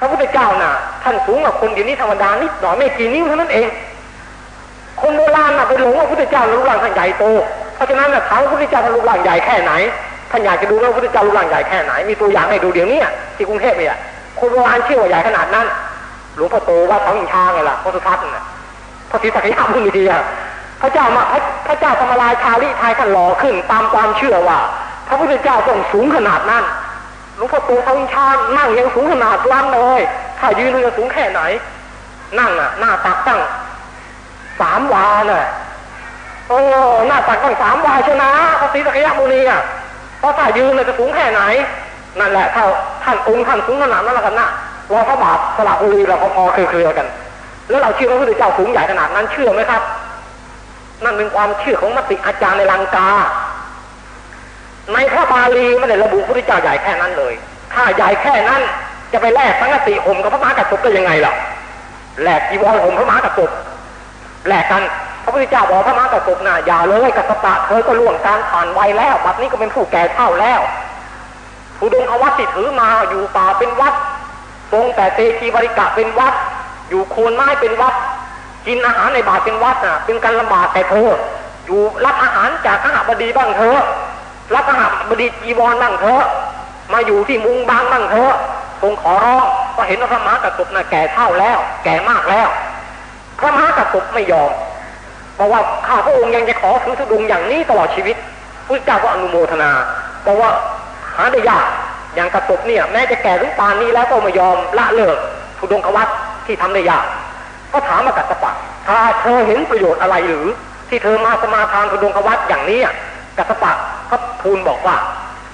พระพุทธเจ้าน่ะ ท่านสูงกว่าคนเดี๋ยวนี้ธรรมดานิดหน่อยไม่กี่นิ้วเท่านั้นเอง คนโบราณน่ะไปหลงว่าพระพุทธเจ้ารูปร่างท่านใหญ่โต เพราะฉะนั้นน่ะถามว่าพระพุทธเจ้าท่านรูปร่างใหญ่แค่ไหน ท่านอยากจะดูว่าพระพุทธเจ้ารูปร่างใหญ่แค่ไหน มีตัวอย่างให้ดูเดี๋ยวนี้ที่กรุงเทพเนี่ยคนโบราณเชื่อว่าใหญ่ขนาดนั้น หลวงพ่อโตว่าเขาหินชาไงล่ะพระสุทัศน์น่ะพระศรีสักยะมุนีอะพระเจ้ามาพระพระเจ้าธรรมรายชาลิไทยท่านหล่อขึ้น ตามความเชื่อว่า พระพุทธเจ้าต้องสูงขนาดนั้น ลวงพ่อโตเขาหินชางนั่งยังสูงขนาดนั้นเลยถ้ายืนจะสูงแค่ไหน นั่งอะ หน้าตักตั้งสามวาน่ะโอ้หน้าตักตั้งสามวาชนะพระศรีสักยะมุนีอะเพราะถ้ายืนเลยจะสูงแค่ไหน นั่นแหละถ้าท่านองค์ท่านสูงขนาดนั้นแล้วกันนะรอพระบาทสระบุรีเราพอๆเคลียร์กัน แล้วเราเชื่อพระพุทธเจ้าสูงใหญ่ขนาดนั้นเชื่อไหมครับ นั่นเป็นความเชื่อของมติอาจารย์ในลังกา ในพระบาลีไม่ได้ระบุพระพุทธเจ้าใหญ่แค่นั้นเลย ถ้าใหญ่แค่นั้นจะไปแลกสังกติห่มกับพระมหากระสบได้ยังไงล่ะแลกจีวรห่มพระมหากระสบแลกกันพระพุทธเจ้าบอกพระมหากระสบน่ะอย่าเลยกัสปะเธอก็ล่วงการผ่านวัยแล้วบัดนี้ก็เป็นผู้แก่เฒ่าแล้วผู้ดงอวัตที่ถือมาอยู่ป่าเป็นวัดทรงแต่เตกีบริกะเป็นวัด อยู่โคนไม้เป็นวัด กินอาหารในบาทเป็นวัดน่ะ เป็นการลำบากแต่เธออยู่รับอาหารจากข้าบดีบ้างเถอ รับอาหบดีจีวรบ้างเถอะมาอยู่ที่มุงบางบ้างเถอะทรงขอร้องก็เห็นว่าพระมหากระสบน่ะแก่เท่าแล้ว แก่มากแล้ว พระมหากระสบไม่ยอมบอกว่าข้าพระองค์ยังจะขอถือธุดงค์อย่างนี้ตลอดชีวิตพระเจ้าก็อนุโมทนาบอกว่าหาได้ยากอย่างกระสบเนี่ย แม้จะแก่ถึงปานนี้แล้วก็ไม่ยอมละเลิกธุดงควัตที่ทำได้ยาก ก็ถามมากัสปะถ้าเธอเห็นประโยชน์อะไรหรือ ที่เธอมาสมาทานธุดงควัตอย่างนี้ กัสปะก็ทูลบอกว่า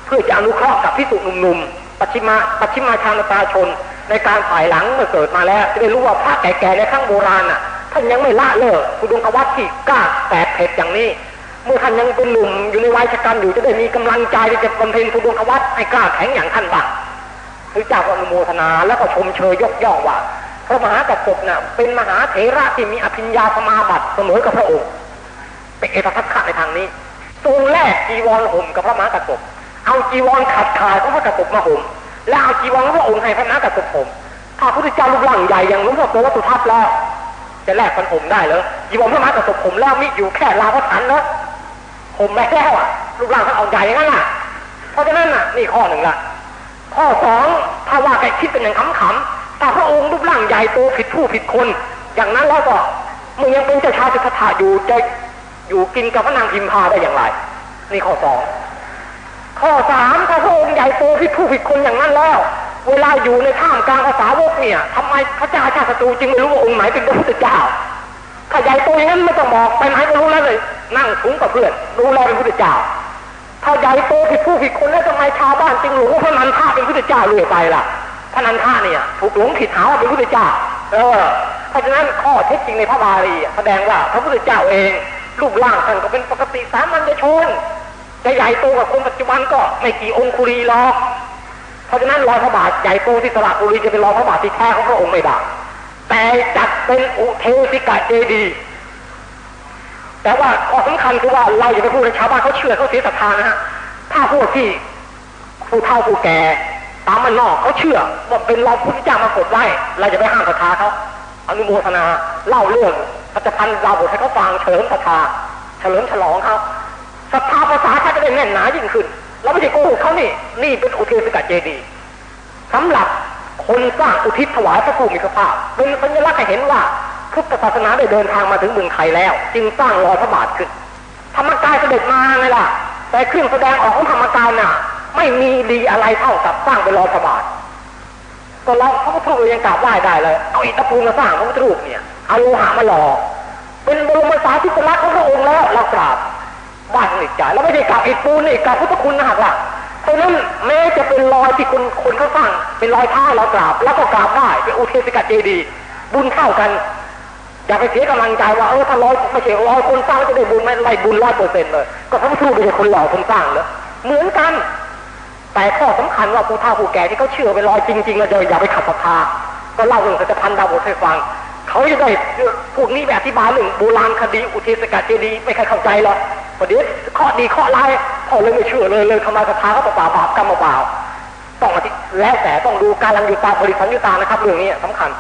เพื่อจะอนุเคราะห์กับพิสุหนุ่มๆปัจฉิมาปัจฉิมาชานตาชน ในการฝ่ายหลังเมื่อเกิดมาแล้ว จะได้รู้ว่าพระแก่ๆในข้างโบราณน่ะท่านยังไม่ละเลิกธุดวงควัตที่กล้าแปดเผ็ดอย่างนี้เมื่อท่านยังเป็นหนุ่มอยู่ในวัยชะกันอยู่จะได้มีกำลังใจที่จะบำเพ็ญธุดงควัตให้กล้าแข็งอย่างท่านบ้างพระเจ้าอนุโมทนาแล้วก็ชมเชยยกย่องว่า พระมหากระสบน่ะเป็นมหาเถระที่มีอภิญญาสมาบัติเสมอกับพระองค์เป็นเอกทัศน์ในทางนี้ ทรงแลกจีวรห่มกับพระมหากระสบเอาจีวรขาดขาดของพระกระสบมาห่มแล้วเอาจีวรของพระองค์ให้พระมหากระสบห่มถ้าพระพุทธเจ้ารูปร่างใหญ่อย่างหลวงพ่อโตวัตถุทัพแล้วจะแลกกันห่มได้เหรอจีวรพระมหากระสบห่มแล้วมิอยู่แค่ลาวพระฐานเนอะห่มแม่แล้วอะรูปร่างท่านเอาใหญ่งั้นน่ะเพราะฉะนั้นน่ะนี่ข้อหนึ่งละข้อสองถ้าว่าแกคิดเป็นอย่างขำๆถ้าพระองค์รูปร่างใหญ่โตผิดผู้ผิดคน อย่างนั้นแล้วก็มึงยังเป็นเจ้าชายสิทธัตถะอยู่จะ อยู่กินกับพระนางพิมพาได้อย่างไร นี่ข้อสองข้อสามถ้าพระองค์ใหญ่โตผิดผู้ผิดคนอย่างนั้นแล้ว เวลาอยู่ในท่ามกลางภาษาวกเนี่ยทำไมพระเจ้าชาติศัตรูจึงไม่รู้ว่าองค์ไหนเป็นพระพุทธเจ้าถ้าใหญ่โตอย่างนั้นไม่ต้องบอกไปไหนก็รู้แล้วเลย นั่งสูงกับเพื่อนรู้แล้วเป็นพุทธเจ้า ถ้าใหญ่โตผิดผู้ผิดคนแล้วทำไมชาวบ้านจึงหลงว่าพระนันทาเป็นพุทธเจ้าเรื่อยไปล่ะพระนันทาเนี่ยถูกหลงผิดหาว่าเป็นพุทธเจ้า เออ เพราะฉะนั้นข้อเท็จจริงในพระบาลีแสดงว่าพระพุทธเจ้าเอง รูปร่างท่านก็เป็นปกติสามัญชนจะใหญ่โตกว่าคนปัจจุบันก็ไม่กี่องคุรีหรอกเพราะฉะนั้นรอยพระบาทใหญ่โตที่สระบุรีจะเป็นรอยพระบาทที่แท้ของพระองค์ไม่ได้แต่จัดเป็นอุเทสิกาเจดี แต่ว่าข้อสำคัญคือว่าเราอย่าไปพูดให้ชาวบ้านเขาเชื่อเขาเสียศรัทธานะฮะถ้าพวกที่ผู้เฒ่าผู้แก่ตามมันนอกเขาเชื่อว่าเป็นรอยพุทธเจ้ามากดไว้เราจะไปห้ามศรัทธาเขาอนุโมทนาเล่าเรื่อง พัฒพันธ์เราบทให้เขาฟังเฉลิมศรัทธาเฉลิมฉลองเขาศรัทธาภาษาเขาจะได้แน่นหนายิ่งขึ้น เราไม่ใช่โกหกเขานี่ นี่เป็นอุเทศกาเจดีย์สำหรับคนสร้างอุทิศถวายพระผู้มีพระภาคเป็นสัญลักษณ์ให้เห็นว่าพุทธศาสนาได้เดินทางมาถึงเมืองไทยแล้ว จึงสร้างรอยพระบาทขึ้น ธรรมกายเสด็จมาไงล่ะ แต่เครื่องแสดงออกของธรรมกายน่ะ ไม่มีดีอะไรเท่ากับสร้างเป็นรอยพระบาทก็เราพระพุทธรูปยังกราบไหว้ได้เลย เอาอิฐปูนมาสร้างพระพุทธรูปเนี่ยเอาโลหะมาหล่อ เป็นบรมสารีริลักษณ์ของพระองค์แล้วเรากราบไหว้สนิทใจแล้วไม่ได้กราบอิฐปูนนี่กราบพุทธคุณนะหากล่ะเพราะนั้นแม้จะเป็นรอยที่คนคนเขาสร้างเป็นรอยเท้าเรากราบ แล้วก็กราบไหว้เป็นอุเทศิกาเจดีบุญเท่ากันอย่าไปเสียกำลังใจว่าเออถ้าร้อยไม่ใช่ร้อยคนสร้างจะได้บุญไหมไล่บุญร้อยเปอร์เซ็นต์เลยก็พระพุทธรูปไม่ใช่คนหล่อคนสร้างเลยเหมือนกัน แต่ข้อสำคัญว่าผู้เฒ่าผู้แก่ที่เขาเชื่อไปลอยจริงๆแล้วจะอย่าไปขัดศรัทธาก็เล่าเรื่องสัจพันธ์ดาวบทให้ฟัง เขาจะได้พวกนี้แบบอธิบายเรื่องโบราณคดีอุเทศกาเจดีไม่ใครเข้าใจหรอกประเดี๋ยวข้อดีข้อร้ายเขาเลยไม่เชื่อเลยเลยทำลายศรัทธาเขาเปล่าๆบาปกรรมเปล่าต้องอธิแล้วแต่ต้องดูการลังยุตาผลิตสัญญุตานะครับเรื่องนี้สำคัญ